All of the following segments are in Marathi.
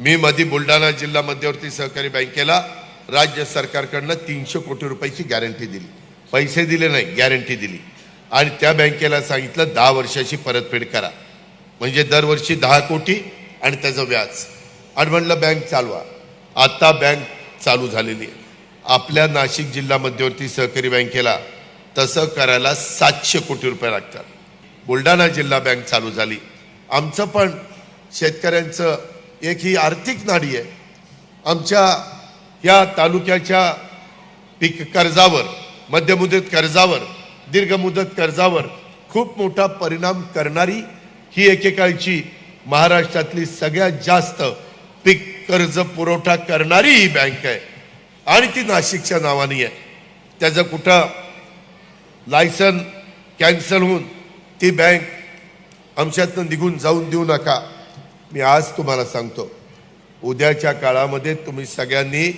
मी मधी बुलढाणा जिल्हा मध्यवर्ती सहकारी बँकेला राज्य सरकारकडनं तीनशे कोटी रुपयाची गॅरंटी दिली. पैसे दिले नाही गॅरंटी दिली. आणि त्या बँकेला सांगितलं दहा वर्षाची परतफेड करा. म्हणजे दरवर्षी दहा कोटी आणि त्याचं व्याज. आणि म्हणलं बँक चालवा. आता बँक चालू झालेली आहे. आपल्या नाशिक जिल्हा मध्यवर्ती सहकारी बँकेला तसं करायला सातशे कोटी रुपये लागतात. बुलढाणा जिल्हा बँक चालू झाली. आमचं पण शेतकऱ्यांचं एक ही आर्थिक नाडी आहे. आमच्या या तालुक्याच्या पीक कर्जावर मध्यमुदत कर्जावर दीर्घ मुदत कर्जावर खूप मोठा परिणाम करणारी ही एकेकाळची महाराष्ट्रातली सगळ्यात जास्त पीक कर्ज पुरवठा करणारी ही बँक आहे. आणि ती नाशिकच्या नावाने आहे. त्याचं कुठं लायसन कॅन्सल होऊन ती बँक आमच्यातनं निघून जाऊन देऊ नका. मी आज तुम्हाला सांगतो उद्याच्या काळामध्ये तुम्ही सगळ्यांनी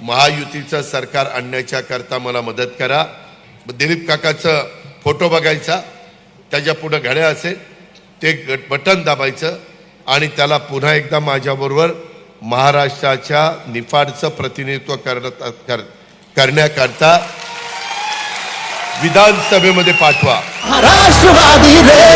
महायुतीचं सरकार आणण्याच्या करता मला मदत करा. दिलीप काकाचं फोटो बघायचा त्याच्या पुढं घड्या असेल ते बटन दाबायचं आणि त्याला पुन्हा एकदा माझ्याबरोबर महाराष्ट्राच्या निफाडचं प्रतिनिधित्व कर करण्याकरता विधानसभेमध्ये पाठवा. राष्ट्रवादी रे!